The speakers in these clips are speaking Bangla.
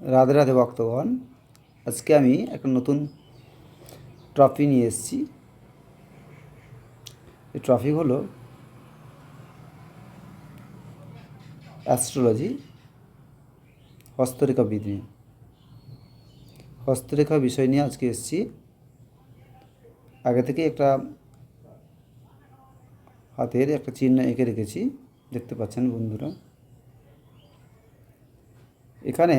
রাধে রাধে ভক্তগণ, আজকে আমি একটা নতুন ট্রফি নিয়ে এসেছি। এই ট্রফি হলো অ্যাস্ট্রোলজি, হস্তরেখা বিধি হস্তরেখা বিষয় নিয়ে আজকে এসেছি। আগে থেকে একটা হাতের একটা চিহ্ন এঁকে রেখেছি, দেখতে পাচ্ছেন বন্ধুরা। এখানে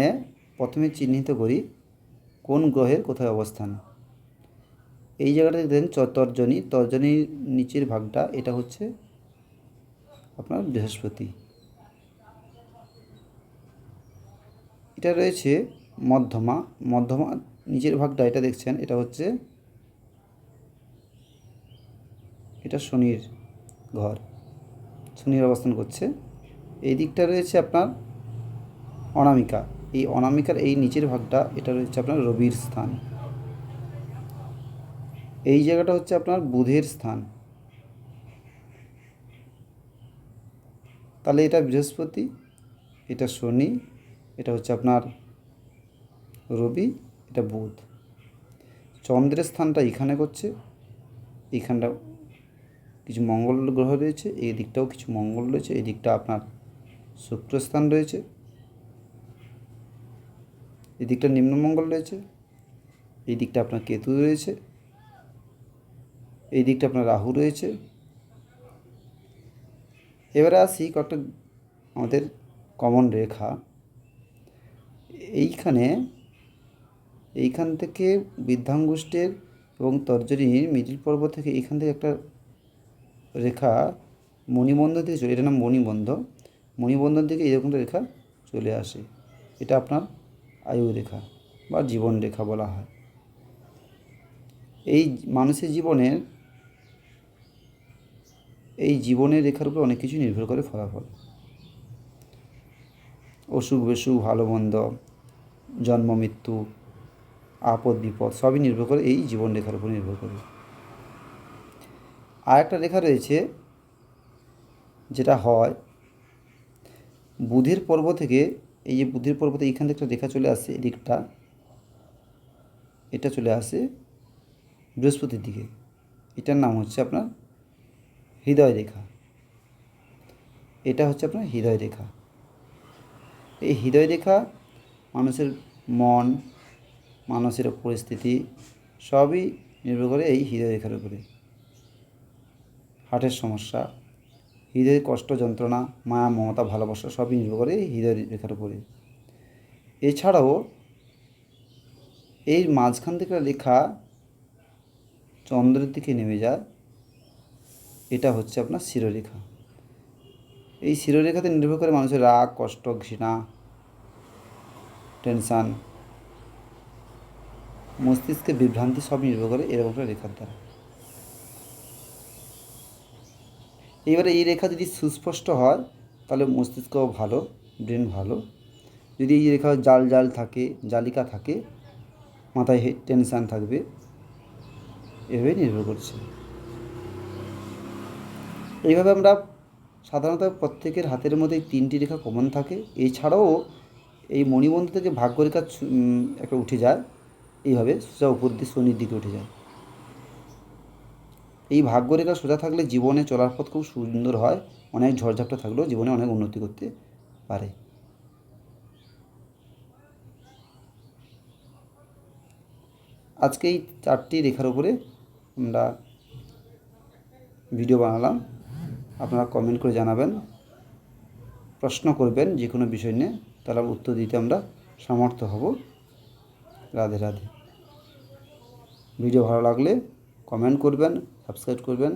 প্রথমে চিহ্নিত করি কোন গ্রহের কোথায় অবস্থান। এই জায়গাটা দেখেন তর্জনী, তর্জনীর নিচের ভাগটা এটা হচ্ছে আপনার বৃহস্পতি। এটা রয়েছে মধ্যমা মধ্যমা নিচের ভাগটা এটা দেখছেন, এটা হচ্ছে এটা শনির ঘর, শনির অবস্থান করছে। এই দিকটা রয়েছে আপনার অনামিকা। এই অনামিকার এই নিচের ভাগটা, এটা রয়েছে আপনার রবির স্থান। এই জায়গাটা হচ্ছে আপনার বুধের স্থান। তাহলে এটা বৃহস্পতি, এটা শনি, এটা হচ্ছে আপনার রবি, এটা বুধ। চন্দ্রের স্থানটা এখানে করছে এইখানটা কিছু মঙ্গল গ্রহ রয়েছে, এই দিকটাও কিছু মঙ্গল রয়েছে, এই দিকটা আপনার শুক্র স্থান রয়েছে। এই দিকটা নিম্নমঙ্গল রয়েছে এই দিকটা আপনার কেতু রয়েছে এই দিকটা আপনার রাহু রয়েছে। এবারে আসি কয়েকটা আমাদের কমন রেখা। এইখানে, এইখান থেকে বৃদ্ধাঙ্গুষ্ঠের এবং তর্জনীর মিডিল পর্ব থেকে এইখান থেকে একটা রেখা মণিবন্ধ থেকে চলে এটার নাম মণিবন্ধ মণিবন্ধন থেকে এরকমটা রেখা চলে আসে। এটা আপনার আয়ু রেখা বা জীবন রেখা বলা হয়। এই মানুষের জীবনের, এই জীবনের রেখার উপর অনেক কিছু নির্ভর করে ফলাফল। অসুখ, বিসুখ, ভালো, মন্দ, জন্ম, মৃত্যু, আপদ, বিপদ সবই নির্ভর করে এই জীবন রেখার উপর নির্ভর করে। আর একটা রেখা রয়েছে যেটা হয় বুধের পর্ব থেকে এই যে বুদ্ধির পর্বতে এইখান থেকে রেখা চলে আসে, এদিকটা। এটা চলে আসে বৃহস্পতির দিকে। এটার নাম হচ্ছে আপনার হৃদয় রেখা। এটা হচ্ছে আপনার হৃদয় রেখা। এই হৃদয় রেখা মানুষের মন, মানুষের পরিস্থিতি সবই নির্ভর করে এই হৃদয় রেখার উপরে। হার্টের সমস্যা হৃদয়ের কষ্ট যন্ত্রণা, মায়া, মমতা, ভালোবাসা সবই নির্ভর করে হৃদয় রেখার উপরে। এছাড়াও এই মাঝখান থেকে লেখা চন্দ্রের দিকে নেমে যায়। এটা হচ্ছে আপনার শিরোরেখা। এই শিরোরেখাতে নির্ভর করে মানুষের রাগ, কষ্ট, ঘৃণা, টেনশান, মস্তিষ্কের বিভ্রান্তি সব নির্ভর করে এরকম একটা রেখার দ্বারা। এবারে এই রেখা যদি সুস্পষ্ট হয়, তাহলে মস্তিষ্ক ভালো, ব্রেন ভালো। যদি এই রেখা জাল জাল থাকে, জালিকা থাকে, মাথায় টেনশান থাকবে, এভাবে নির্ভর করছে। এইভাবে আমরা সাধারণত প্রত্যেকের হাতের মধ্যে তিনটি রেখা কমন থাকে। এছাড়াও এই মণিবন্ধ থেকে ভাগ্যরেখা একটা উঠে যায়, এইভাবে সোজা উপর দিয়ে শনির দিকে উঠে যায়। এই ভাগ্যরেখা সোজা থাকলে জীবনে চলার পথ খুব সুন্দর হয়, অনেক ঝড়ঝাপটা থাকলেও জীবনে অনেক উন্নতি করতে পারে। আজকে এই চারটি রেখার উপরে আমরা ভিডিও বানালাম। আপনারা কমেন্ট করে জানাবেন, প্রশ্ন করবেন যে কোনো বিষয় নিয়ে, তাহলে উত্তর দিতে আমরা সামর্থ্য হব। রাধে রাধে। ভিডিও ভালো লাগলে কমেন্ট করবেন সাবস্ক্রাইব করবেন।